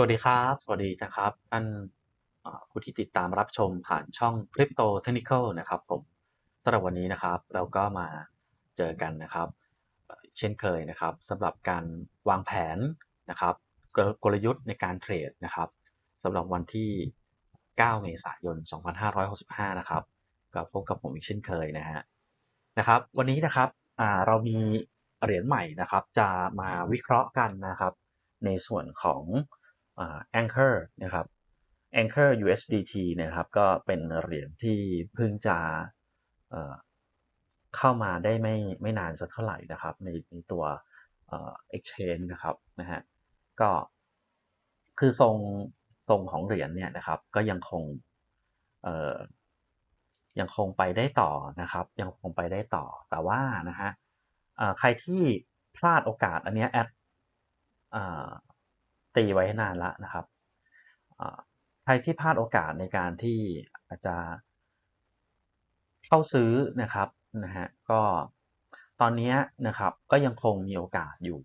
วัสดีครับ สวัสดีนะครับท่านผู้ที่ติดตามรับชมผ่านช่อง Crypto Technical นะครับผมสำหรับวันนี้นะครับเราก็มาเจอกันนะครับ เช่นเคยนะครับสำหรับการวางแผนนะครับกลยุทธ์ในการเทรดนะครับสำหรับวันที่ 9 เมษายน 2565 นะครับก็พบกับผมอีกเช่นเคยนะฮะนะครับ วันนี้นะครับอ่าเรามีเหรียญใหม่นะครับ จะมาวิเคราะห์กันนะครับ ในส่วนของ Anchor นะครับ Anchor USDT นะครับ ก็เป็นเหรียญที่เพิ่งจะเเข้ามาได้ไม่ไม่นานสักเท่าไหร่นะครับ ในในตัวเอ่อ exchange นะครับนะฮะก็คือทรงทรงของเหรียญเนี่ยนะครับ ก็ยังคงยังคงไปได้ต่อนะครับ ยังคงไปได้ต่อแต่ว่านะฮะใครที่พลาดโอกาสอันเนี้ยแอด ตีไว้ให้นานล้วนะครับใครที่พลาดโอกาสในการที่อาจจะเข้าซื้อนะครับนะฮะก็ตอนนี้นะครับก็ยังคงมีโอกาสอยู่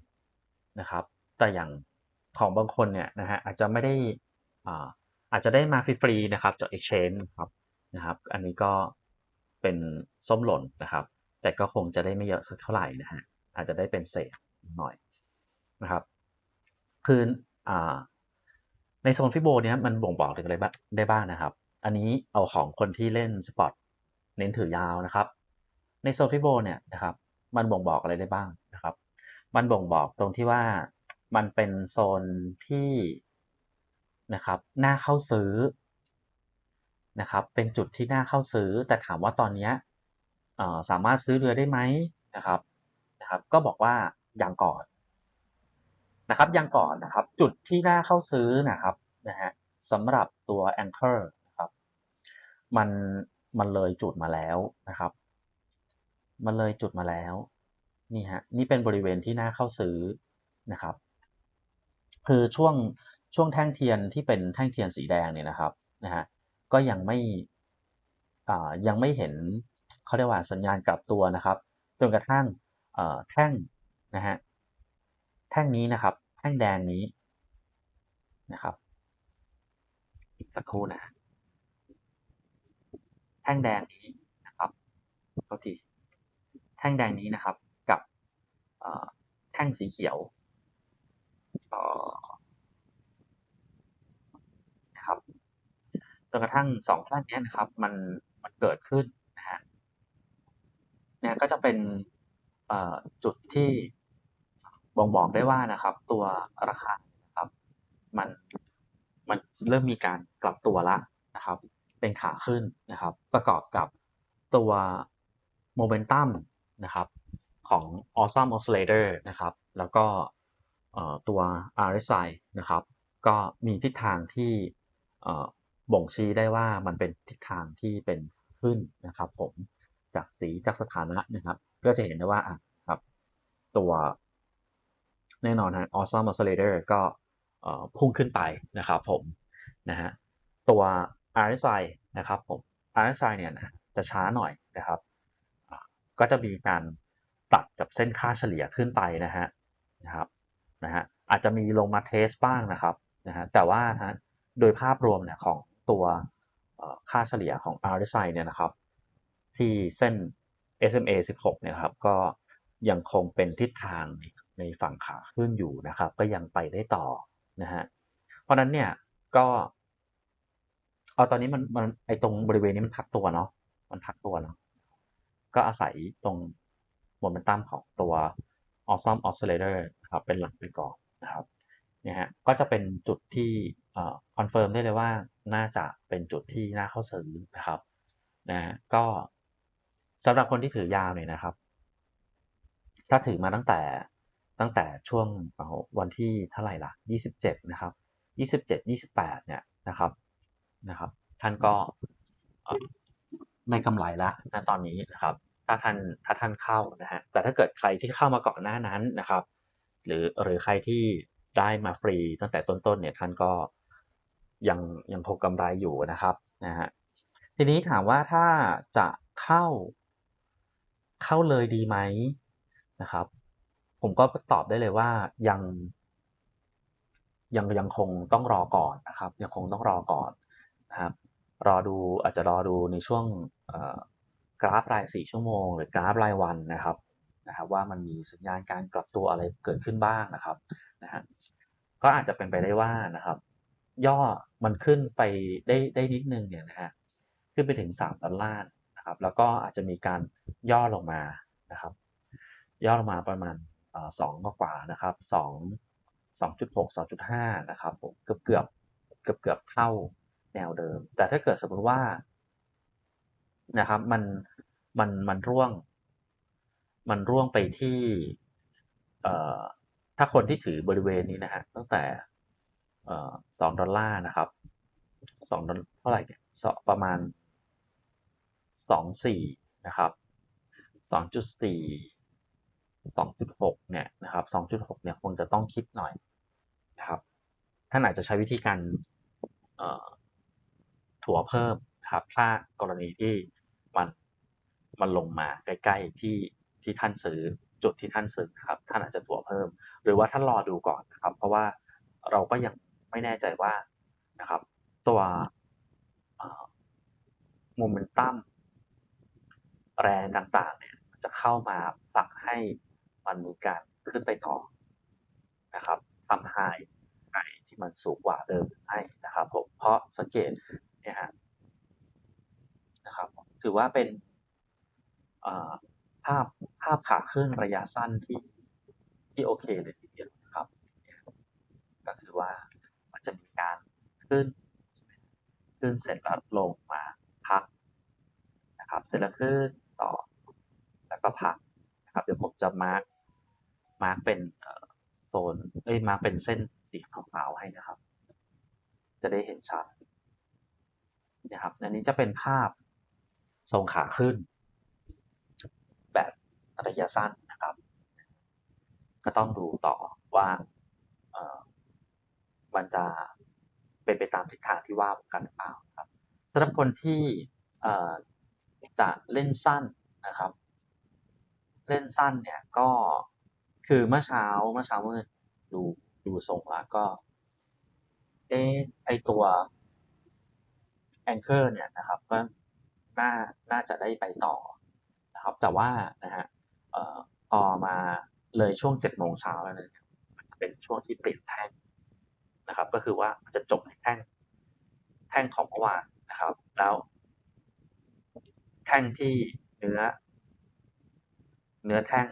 นะครับ แต่อย่างของบางคนเนี่ยนะฮะอาจจะไม่ได้อ่าอาจจะได้มาฟรีๆนะครับจาก exchange นะครับนะครับอันนี้ก็เป็นส้มหล่นนะครับ แต่ก็คงจะได้ไม่เยอะสักเท่าไหร่นะฮะอาจจะได้เป็นเศษหน่อยนะครับคือ ในโซนฟิโบเนี้ยมันบ่งบอกถึงอะไรบ้างได้บ้างนะครับ อันนี้เอาของคนที่เล่นสปอร์ตเน้นถือยาวนะครับ ในโซนฟิโบเนี่ยนะครับ มันบ่งบอกอะไรได้บ้างนะครับ มันบ่งบอกตรงที่ว่ามันเป็นโซนที่นะครับน่าเข้าซื้อนะครับ เป็นจุดที่น่าเข้าซื้อ แต่ถามว่าตอนนี้สามารถซื้อเรือได้ไหมนะครับนะครับ ก็บอกว่าอยังก่อน นะครับยังก่อนนะครับจุดที่น่าเข้าซื้อนะครับนะฮะสำหรับตัว Anchor นะครับมันมันเลยจุดมาแล้วนะครับ มันเลยจุดมาแล้วนี่ฮะนี่เป็นบริเวณที่น่าเข้าซื้อนะครับ คือช่วงช่วงแท่งเทียนที่เป็นแท่งเทียนสีแดงเนี่ยนะครับนะฮะก็ยังไม่อ่ายังไม่เห็นเขาเรียกว่าสัญญาณกลับตัวนะครับจนกระทั่งเอ่อแท่งนะฮะ แท่งนี้นะครับ แท่งแดงนี้นะครับ อีกสักครู่นะ แท่งแดงนี้นะครับโทษทีแท่งแดงนี้นะครับ กับอ่อแท่งสีเขียวอ่อนะครับจนกระทั่งสองแท่งนี้นะครับ มันมันเกิดขึ้นนะฮะเนี่ยก็จะเป็นอ่อจุดที่ บ่งบอกได้ว่านะครับ ตัวราคาครับ มันมันเริ่มมีการกลับตัวละนะครับ เป็นขาขึ้นนะครับ ประกอบกับตัวโมเมนตัมนะครับของ Awesome Oscillator นะครับ แล้วก็เอ่อตัว RSI นะครับ ก็มีทิศทางที่บ่งชี้ได้ว่ามันเป็นทิศทางที่เป็นขึ้นนะครับ ผมจากสีจากสถานะนะครับ ก็จะเห็นได้ว่าครับตัว แน่นอนฮะ Awesome Oscillator ก็พุ่งขึ้นไปนะครับผมนะฮะตัว RSI นะครับผม RSI เนี่ยนะจะช้าหน่อยนะครับ ก็จะมีการตัดกับเส้นค่าเฉลี่ยขึ้นไปนะฮะนะครับนะฮะอาจจะมีลงมาเทสบ้างนะครับนะฮะแต่ว่านะโดยภาพรวมเนี่ยของตัวค่าเฉลี่ยของ RSI เนี่ยนะครับ ที่เส้น SMA 16 เนี่ยครับก็ยังคงเป็นทิศทาง ในฝั่งขาขึ้นอยู่นะครับ ก็ยังไปได้ต่อนะฮะเพราะนั้นเนี่ยก็เอาตอนนี้มันมันไอตรงบริเวณนี้มันพักตัวเนาะมันพักตัวเนาะก็อาศัยตรงโมเมนตัมของตัว Awesome Oscillator นะครับเป็นหลักไปก่อนนะครับเนี่ยฮะก็จะเป็นจุดที่เอ่อคอนเฟิร์มได้เลยว่าน่าจะเป็นจุดที่น่าเข้าซื้อนะครับนะฮะก็สำหรับคนที่ถือยาวเนี่ยนะครับ ถ้าถือมาตั้งแต่ ตั้งแต่ช่วงวันที่เท่าไหร่ล่ะ 27 นะครับ 27 28 เนี่ยนะครับนะครับ ท่านก็เอ่กำไรแล้วนะตอนนี้นะครับ ถ้าท่านถ้าท่านเข้านะฮะแต่ถ้าเกิดใครที่เข้ามาก่อนหน้านั้นนะครับ หรือหรือใครที่ได้มาฟรีตั้งแต่ต้นๆเนี่ยท่านก็ยังยังคงกำไรอยู่นะครับนะฮะทีนี้ถามว่าถ้าจะเข้าเข้าเลยดีไหมนะครับ ผมก็ตอบได้เลยว่ายัง ยังยังคงต้องรอก่อนนะครับ ยังคงต้องรอก่อนนะครับ รอดูอาจจะรอดูในช่วงกราฟราย 4 ชั่วโมง หรือกราฟรายวันนะครับนะครับว่ามันมีสัญญาณการกลับตัวอะไรเกิดขึ้นบ้างนะครับนะฮะก็อาจจะเป็นไปได้ว่านะครับ ย่อมันขึ้นไปได้ได้นิดนึงเนี่ยนะฮะขึ้นไปถึง 3 ดอลลาร์นะครับ แล้วก็อาจจะมีการย่อลงมานะครับ ย่อลงมาประมาณ สองกว่านะครับสองสองจุดหกสองจุดห้านะครับผมเกือบเกือบเกือบเกือบเท่าแนวเดิม แต่ถ้าเกิดสมมติว่านะครับมันมันมันร่วง มันร่วงไปที่เอ่อถ้าคนที่ถือบริเวณนี้นะฮะตั้งแต่เอ่อสองดอลลาร์นะครับสองดอลเท่าไหร่เนี่ยสองประมาณสองสี่นะครับสองจุดสี่ สองจุดหกเนี่ยนะครับสองจุดหกเนี่ยคงจะต้องคิดหน่อยนะครับ ท่านอาจจะใช้วิธีการเอ่วเพิ่มครับถ้ากรณีที่มันมันลงมาใกล้ๆที่ที่ท่านซื้อจุดที่ท่านซื้อครับ ท่านอาจจะถั่วเพิ่ม หรือว่าท่านรอดูก่อนนะครับ เพราะว่าเราก็ยังไม่แน่ใจว่านะครับ ตัวโมเมนตัมแรงต่างๆเนี่ยจะเข้ามาผลักให้ มันมีการขึ้นไปต่อนะครับทำให้ไที่มันสูงกว่าเดิมให้นะครับผมเพราะสังเกตเนี่ยฮะนะครับถือว่าเป็นภาพภาพขาขึ้นระยะสั้นที่ที่โอเคเลยทีเดียวนะครับก็คือว่ามันจะมีการขึ้นขึ้นเสร็จแล้วลงมาพักนะครับ เสร็จแล้วขึ้นต่อแล้วก็พักนะครับ เดี๋ยวผมจะมาร์ก มาร์กเป็นโซนเอ้ยมาร์กเป็นเส้นสีขาวๆให้นะครับ จะได้เห็นชัดนะครับอันนี้จะเป็นภาพทรงขาขึ้น แบบระยะสั้นนะครับ ก็ต้องดูต่อว่ามันจะเป็นไปตามทิศทางที่ว่ากันหรือเปล่าครับสำหรับคนที่จะเล่นสั้นนะครับ เล่นสั้นเนี่ยก็ คือเมื่อเช้าเมื่อเช้าเมื่อดูดูทรงแล้วก็ เอไอตัวแองเกอร์เนี่ยนะครับ ก็น่าน่าจะได้ไปต่อนะครับ แต่ว่านะฮะพอมาเลยช่วงเจ็ดโมงเช้าแล้วเนี่ยเป็นช่วงที่เปลี่ยนแท่งนะครับ ก็คือว่าจะจบในแท่งแท่งของเมื่อวานนะครับ แล้ว แท่งที่เนื้อ เนื้อแท่ง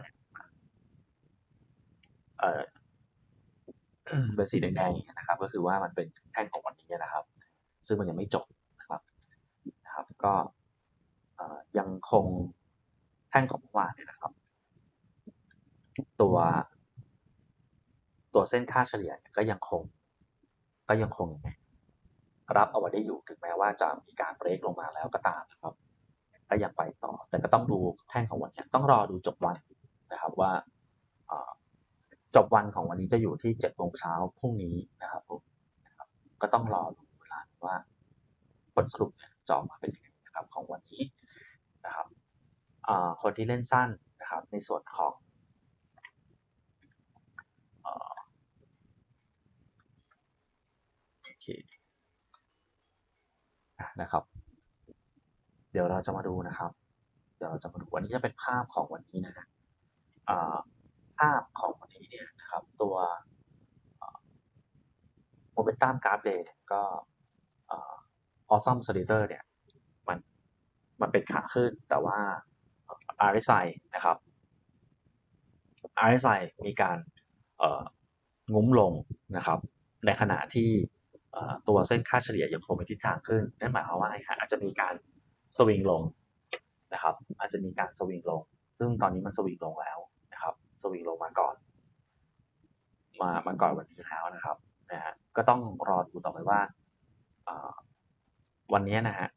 เอ่อเป็นสีแดงๆนะครับ ก็คือว่ามันเป็นแท่งของวันนี้นะครับ ซึ่งมันยังไม่จบนะครับนะครับ ก็ยังคงแท่งของเมื่อวานเนี่ยนะครับ ตัวตัวเส้นค่าเฉลี่ยก็ยังคงก็ยังคงรับเอาไว้ได้อยู่ถึงแม้ว่าจะมีการเบรกลงมาแล้วก็ตามนะครับก็ยังไปต่อ แต่ก็ต้องดูแท่งของวันนี้ต้องรอดูจบวันนะครับว่า จบวันของวันนี้จะอยู่ที่เจ็ดโมงเช้าพรุ่งนี้นะครับผมก็ต้องรอดูเวลาว่าผลสรุปเนี่ยจะออกมาเป็นยังไงนะครับของวันนี้นะครับคนที่เล่นสั้นนะครับในส่วนของโอเคนะครับ เดี๋ยวเราจะมาดูนะครับ เดี๋ยวเราจะมาดูวันนี้จะเป็นภาพของวันนี้นะฮะภาพของวัน นะครับ ตัวโมเมนตัมกราฟเดย์ก็ออซัมสลิเตอร์เนี่ยมันมันเป็นขาขึ้นแต่ว่า RSI นะครับ RSI มีการงุ้มลงนะครับ ในขณะที่ตัวเส้นค่าเฉลี่ยยังคงเป็นทิศทางขึ้น นั่นหมายความว่าอาจจะมีการสวิงลงนะครับ อาจจะมีการสวิงลง ซึ่งตอนนี้มันสวิงลงแล้วนะครับ สวิงลงมาก่อน มามาก่อนวันนี้แล้วนะครับนะฮะก็ต้องรอดูต่อไปว่าวันนี้นะฮะ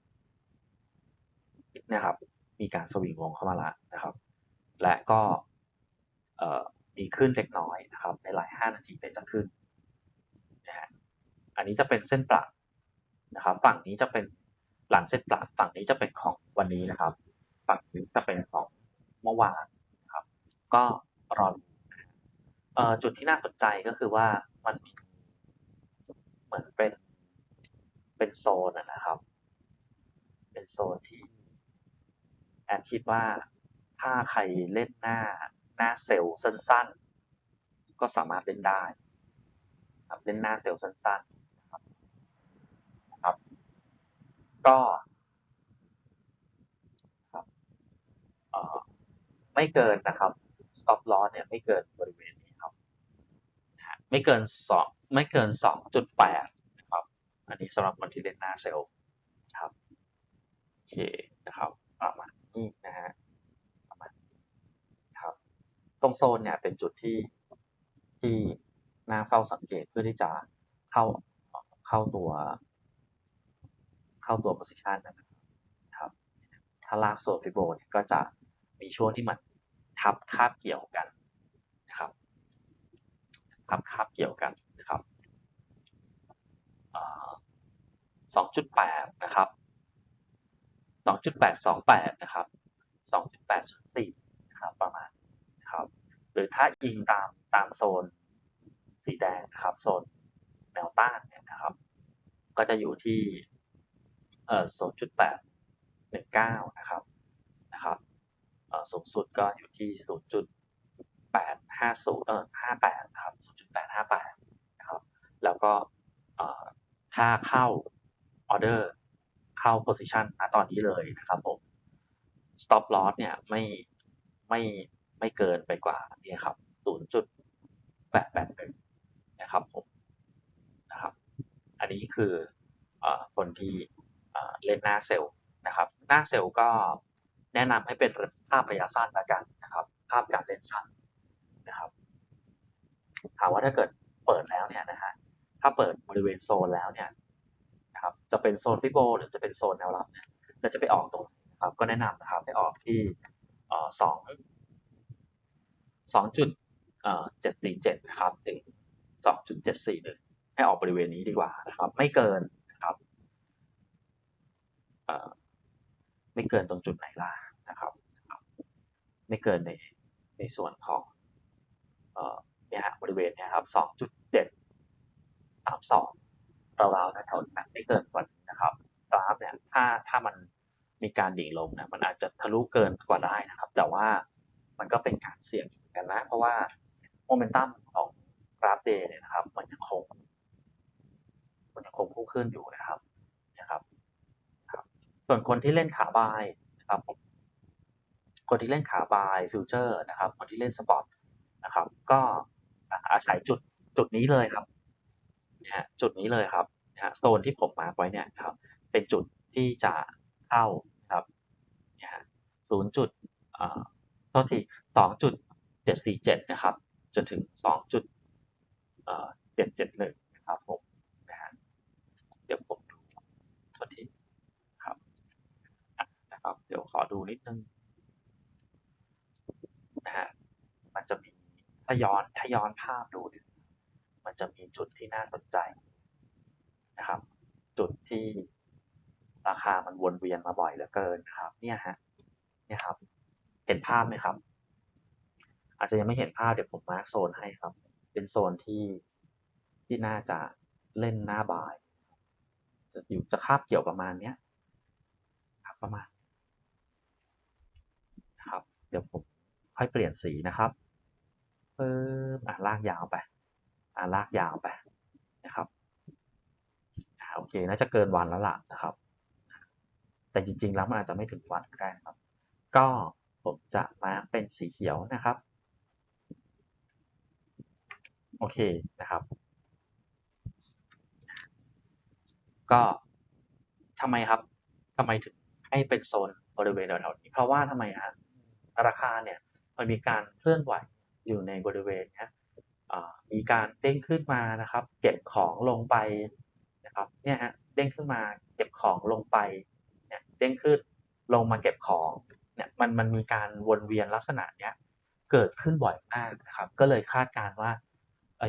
นะครับ มีการสวิงลงเข้ามาล้วนะครับ และก็มีขึ้นเล็กน้อยนะครับ ในหลาย 5 นาทีเป็นจะขึ้นนะฮะอันนี้จะเป็นเส้นปรับนะครับ ฝั่งนี้จะเป็นหลังเส้นปรับฝั่งนี้จะเป็นของวันนี้นะครับ ฝั่งนี้จะเป็นของเมื่อวานนะครับ ก็รอ จุดที่น่าสนใจก็คือว่ามันเหมือนเป็นเป็นโซนนะครับ เป็นโซนที่แอนคิดว่าถ้าใครเล่นหน้าหน้าเซลล์สั้นๆ ก็สามารถเล่นได้ครับเล่นหน้าเซลล์สั้นๆนะครับนะครับ ก็ครับไม่เกินนะครับ stop loss เนี่ยไม่เกินบน ไม่เกินสองไม่เกินสองจุดแปดนะครับ อันนี้สำหรับคนที่เล่นหน้าเซลล์ครับโอเคนะครับประมาณนี้นะฮะประมาณครับ ตรงโซนเนี่ยเป็นจุดที่ที่น่าเฝ้าสังเกตเพื่อที่จะเข้าเข้าตัว เข้าตัว position นะครับ ถ้าลากโซนฟิโบเนี่ยก็จะมีช่วงที่มันทับคาบเกี่ยวกัน ทับคาบเกี่ยวกันนะครับสองจุดแปดนะครับสองจุดแปดสองแปดนะครับสองจุดแปดสี่นะครับ ประมาณนะครับ หรือถ้าอิงตามตามโซนสีแดงนะครับ โซนแนวต้านเนี่ยนะครับ ก็จะอยู่ที่เอ่อศูนย์จุดแปดหนึ่งเก้านะครับ นะครับเอ่อสูงสุดก็อยู่ที่ศูนย์จุดแปดห้าศูนย์เออห้าแปดนะครับ แปดห้าแปดนะครับ แล้วก็ถ้าเข้าออเดอร์เข้า position ณตอนนี้เลยนะครับผม stop loss เนี่ยไม่ไม่ไม่เกินไปกว่านี่ครับศูนย์จุดแปดแปดหนึ่งนะครับผมนะครับ อันนี้คืออคนที่เอ่อเล่นหน้าเซลล์นะครับ หน้าเซลล์ก็แนะนำให้เป็นภาพระยะสั้นละกันนะครับ ภาพการเล่นสั้นนะครับ ถามว่าถ้าเกิดเปิดแล้วเนี่ยนะฮะถ้าเปิดบริเวณโซนแล้วเนี่ยนะครับจะเป็นโซนฟิโบหรือจะเป็นโซนแนวรับเนี่ยเราจะไปออกตรงครับก็แนะนำนะครับให้ออกที่สองสองจุดเจ็ดสี่เจ็ดนะครับถึงสองจุดเจ็ดสี่หนึ่งให้ออกบริเวณนี้ดีกว่านะครับไม่เกินนะครับไม่เกินตรงจุดไหนล่ะนะครับ ไม่เกินในในส่วนของ เนี่ยบริเวณเนี่ยครับสองจุดเจ็ดสามสองราวๆแถวๆนั้นไม่เกินกว่านี้นะครับกราฟเนี่ยถ้าถ้ามันมีการดิ่งลงนี่ยมันอาจจะทะลุเกินกว่าได้นะครับ แต่ว่ามันก็เป็นการเสี่ยงเหมือนกันนะ เพราะว่าโมเมนตัมของกราฟเดย์เนี่ยนะครับ มันจะคง มันจะคงพุ่งขึ้นอยู่นะครับนะครับครับ ส่วนคนที่เล่นขาบายนะครับ คนที่เล่นขาบายฟิวเจอร์นะครับ คนที่เล่นสปอร์ตนะครับ ก็ อาศัยจุดจุดนี้เลยครับนะฮะจุดนี้เลยครับนะฮะโซนที่ผมมาไว้เนี่ยครับ เป็นจุดที่จะเข้าครับนะฮะศูนย์จุดเอ่อโทษทีสองจุดเจ็ดสี่เจ็ดนะครับ จนถึงสองจุดเอ่อเจ็ดเจ็ดหนึ่งนะครับผมนะฮะเดี๋ยวผมดูโทษทีครับนะครับ เดี๋ยวขอดูนิดนึงนะฮะมันจะมี ถ้าย้อนถ้าย้อนภาพดูมันจะมีจุดที่น่าสนใจนะครับ จุดที่ราคามันวนเวียนมาบ่อยเหลือเกินนะครับ เนี่ยฮะเนี่ยครับ เห็นภาพไหมครับ อาจจะยังไม่เห็นภาพเดี๋ยวผมมาร์กโซนให้ครับ เป็นโซนที่ที่น่าจะเล่นหน้าบ่าย จะอยู่จะคาบเกี่ยวประมาณเนี้ยครับประมาณนะครับ เดี๋ยวผมค่อยเปลี่ยนสีนะครับ เพิ่มอะลากยาวไปอะลากยาวไปนะครับอะโอเคน่าจะเกินวันแล้วล่ะนะครับ แต่จริงๆแล้วมันอาจจะไม่ถึงวันก็ได้ครับ ก็ผมจะมาเป็นสีเขียวนะครับโอเคนะครับ ก็ทำไมครับทำไมถึงให้เป็นโซนบริเวณแถวๆนี้เพราะว่าทำไมฮะราคาเนี่ยมันมีการเคลื่อนไหว อยู่ในบริเวณนี้มีการเด้งขึ้นมานะครับ เก็บของลงไปนะครับเนี่ยฮะเด้งขึ้นมาเก็บของลงไปเนี่ยเด้งขึ้นลงมาเก็บของเนี่ยมันมันมีการวนเวียนลักษณะเนี้ยเกิดขึ้นบ่อยมากนะครับ ก็เลยคาดการณ์ว่าไอ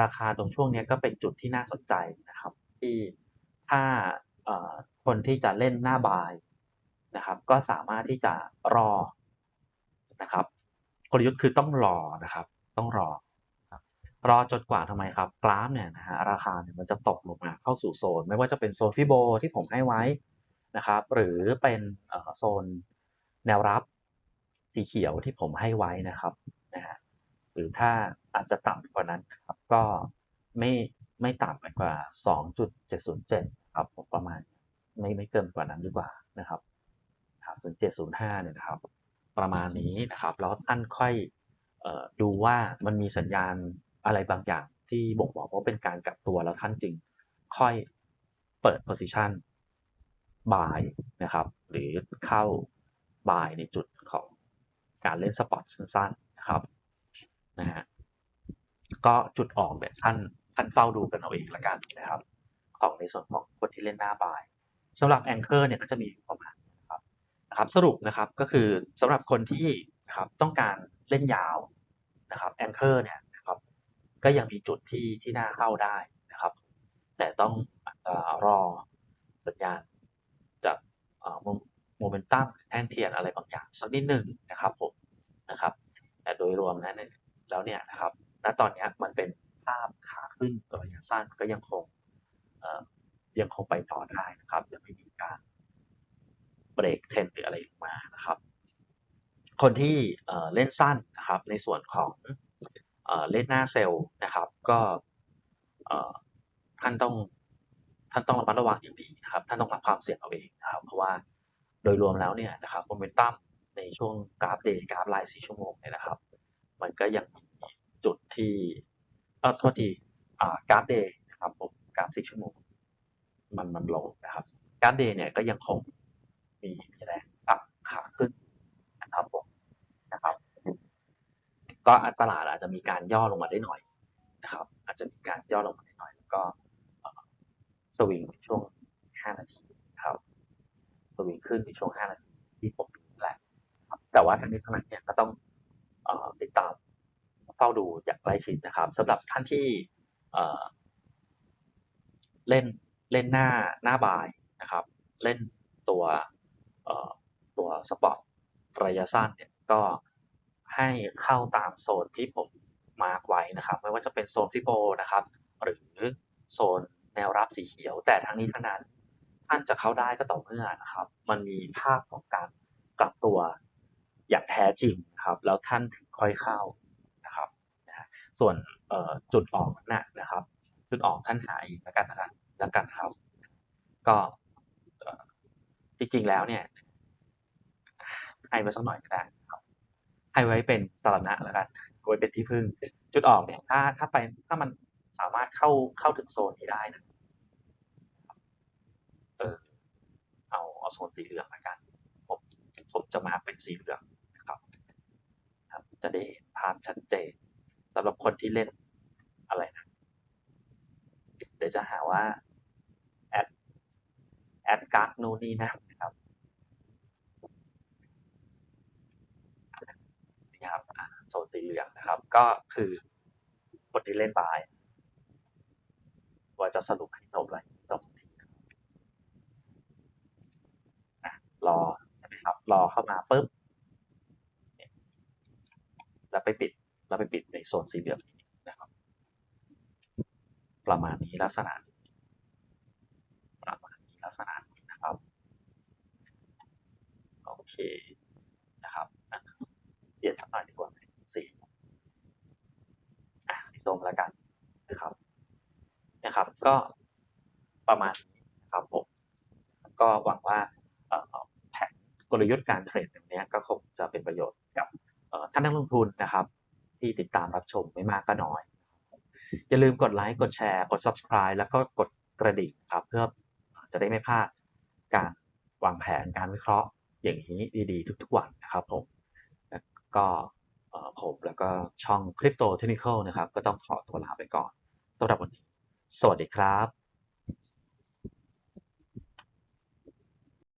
ราคาตรงช่วงนี้ก็เป็นจุดที่น่าสนใจนะครับ ที่ถ้าคนที่จะเล่นหน้าบายนะครับ ก็สามารถที่จะรอนะครับ กลยุทธ์คือต้องรอนะครับ ต้องรอ รอจนกว่าทำไมครับ กราฟเนี่ยนะฮะราคาเนี่ยมันจะตกลงมาเข้าสู่โซน ไม่ว่าจะเป็นโซนฟิโบที่ผมให้ไว้นะครับ หรือเป็นโซนแนวรับสีเขียวที่ผมให้ไว้นะครับนะฮะหรือถ้าอาจจะต่ำกว่านั้นครับก็ไม่ไม่ต่ำไปกว่า 2.707 ครับผมประมาณไม่ไม่เกินกว่านั้นดีกว่านะครับครับส่วน705 เนี่ยนะครับ ประมาณนี้นะครับ แล้วท่านค่อยเอ่อดูว่ามันมีสัญญาณอะไรบางอย่างที่บ่งบอกว่าเป็นการกลับตัวแล้วท่านจึงค่อยเปิด position buy นะครับ หรือเข้า buy ในจุดของการเล่นสปอตสั้นๆนะครับนะฮะก็จุดออกเนี่ยท่านท่านเฝ้าดูกันเอาเองละกันนะครับ ของในส่วนของคนที่เล่นหน้า buy สำหรับ anchor เนี่ยก็จะมีประมาณ นะครับสรุปนะครับก็คือสำหรับคนที่นะครับต้องการเล่นยาวนะครับ anchor เนี่ยนะครับก็ยังมีจุดที่ที่น่าเข้าได้นะครับ แต่ต้องอรอสัญญาณจากโมเมนตัมแท่นเทียนอะไรบางอย่างสักนิดหนึ่งนะครับผมนะครับแต่โดยรวมนั้นแล้วเนี่ยนะครับณตอนนี้มันเป็นภาพขาขึ้นระยะสั้นก็ยังคงยังคงไปต่อได้นะครับยังไม่มีการ เบรกเทรนหรืออะไรลงมานะครับ คนที่เล่นสั้นนะครับ ในส่วนของเล่นหน้าเซลล์นะครับ ก็ท่านต้องท่านต้องระมัดระวังอย่างดีนะครับ ท่านต้องรับความเสี่ยงเอาเองนะครับ เพราะว่าโดยรวมแล้วเนี่ยนะครับโมเมนตัมในช่วงกราฟเดย์กราฟไลน์สี่ชั่วโมงเนี่ยนะครับ มันก็ยังมีจุดที่เออโทษทีอ่ากราฟเดย์นะครับผมกราฟสี่ชั่วโมง มันมันลงนะครับกราฟเดย์เนี่ยก็ยังคง มีมีแรงปรับขาขึ้นนะครับผมนะครับ ก็ตลาดอาจจะมีการย่อลงมาได้หน่อยนะครับ อาจจะมีการย่อลงมาได้หน่อย แล้วก็สวิงในช่วง 5 นาทีนะครับสวิงขึ้นในช่วง 5 นาทีที่ผมดูแหละแต่ว่าทั้งนี้ทั้งนั้นเนี่ยก็ต้องอติดตามเฝ้าดูอย่างใกล้ชิดนะครับสำหรับท่านที่เล่นเล่นหน้าหน้าบ่ายนะครับ เล่นตัว ตัวสปอร์ตระยะสั้นเนี่ยก็ให้เข้าตามโซนที่ผมมาร์กไว้นะครับ ไม่ว่าจะเป็นโซนฟิโบนะครับ หรือโซนแนวรับสีเขียว แต่ทั้งนี้ทั้งนั้นท่านจะเข้าได้ก็ต่อเมื่อนะครับ มันมีภาพของการกลับตัวอย่างแท้จริงนะครับ แล้วท่านถึงค่อยเข้านะครับนะส่วนจุดออกนะนะครับ จุดออกท่านหาอีกแล้วกันนะครับแล้วกันครับ ก็จริงๆแล้วเนี่ย ให้ไว้สักหน่อยก็ได้ครับให้ไว้เป็นสถานะแล้วกันไว้เป็นที่พึ่ง จุดออกเนี่ยถ้าถ้าไปถ้ามันสามารถเข้าเข้าถึงโซนนี้ได้นะเออเอาเอาโซนสีเหลืองละกันผมผมจะมาเป็นสีเหลืองนะครับครับ จะได้เห็นภาพชัดเจนสำหรับคนที่เล่นอะไรนะเดี๋ยวจะหาว่าแอดแอดการ์ดนู่นนี่นะครับ นี่ครับอ่าโซ นสีเหลืองนะครับ ก็คือคนที่เล่นบายว่าจะสรุปให้จบเลยจบสักทีนะครับอะรอใช่ไหมครับ รอเข้ามาปุ๊บแล้วไปปิดแล้วไปปิดในโซนสีเหลืองนะครับ ประมาณนี้ลักษณะประมาณนี้ลักษณะนะครับโอเคนะครับเปลี่ยนสักหน่อยดีกว่า สีอะสีส้มแล้วกันนะครับนะครับ ก็ประมาณนี้นะครับผมก็หวังว่าแผนกลยุทธ์การเทรดแบบเนี้ก็คงจะเป็นประโยชน์กับท่านนักลงทุนนะครับ ที่ติดตามรับชมไม่มากก็น้อย อย่าลืมกดไลค์กดแชร์กด subscribe แล้วก็กดกระดิ่งครับ เพื่อจะได้ไม่พลาดการวางแผนการวิเคราะห์อย่างนี้ดีๆ ทุกๆวันนะครับผมก็ ผมแล้วก็ช่อง Crypto Technical นะครับ ก็ต้องขอตัวลาไปก่อนสำหรับวันนี้ สวัสดีครับ